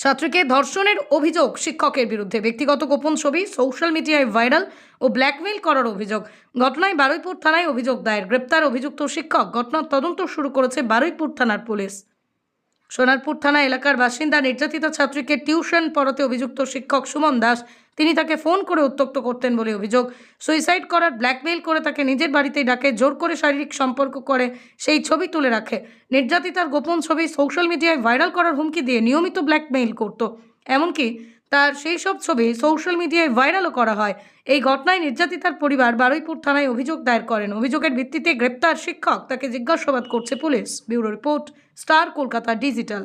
ছাত্রীকে ধর্ষণের অভিযোগ শিক্ষকের বিরুদ্ধে। ব্যক্তিগত গোপন ছবি, সোশ্যাল মিডিয়ায় ভাইরাল ও ব্ল্যাকমেইল করার অভিযোগ। ঘটনায় বারুইপুর থানায় অভিযোগ দায়ের। গ্রেপ্তার অভিযুক্ত শিক্ষক। ঘটনার তদন্ত শুরু করেছে বারুইপুর থানার পুলিশ। সোনারপুর থানা এলাকার বাসিন্দা নির্যাতিত ছাত্রীকে টিউশন পড়াতে অভিযুক্ত শিক্ষক সুমন দাস। তিনি তাকে ফোন করে উত্তক্ত করতেন বলে অভিযোগ। সুইসাইড করার ব্ল্যাকমেইল করে তাকে নিজের বাড়িতেই ডাকে, জোর করে শারীরিক সম্পর্ক করে, সেই ছবি তুলে রাখে। নির্যাতিতার গোপন ছবি সোশ্যাল মিডিয়ায় ভাইরাল করার হুমকি দিয়ে নিয়মিত ব্ল্যাকমেইল করত। এমনকি তার সেই সব ছবি সোশ্যাল মিডিয়ায় ভাইরালও করা হয়। এই ঘটনায় নির্যাতিতার পরিবার বারুইপুর থানায় অভিযোগ দায়ের করেন। অভিযোগের ভিত্তিতে গ্রেপ্তার শিক্ষক তাকে জিজ্ঞাসাবাদ করছে police. Bureau report, Star Kolkata Digital.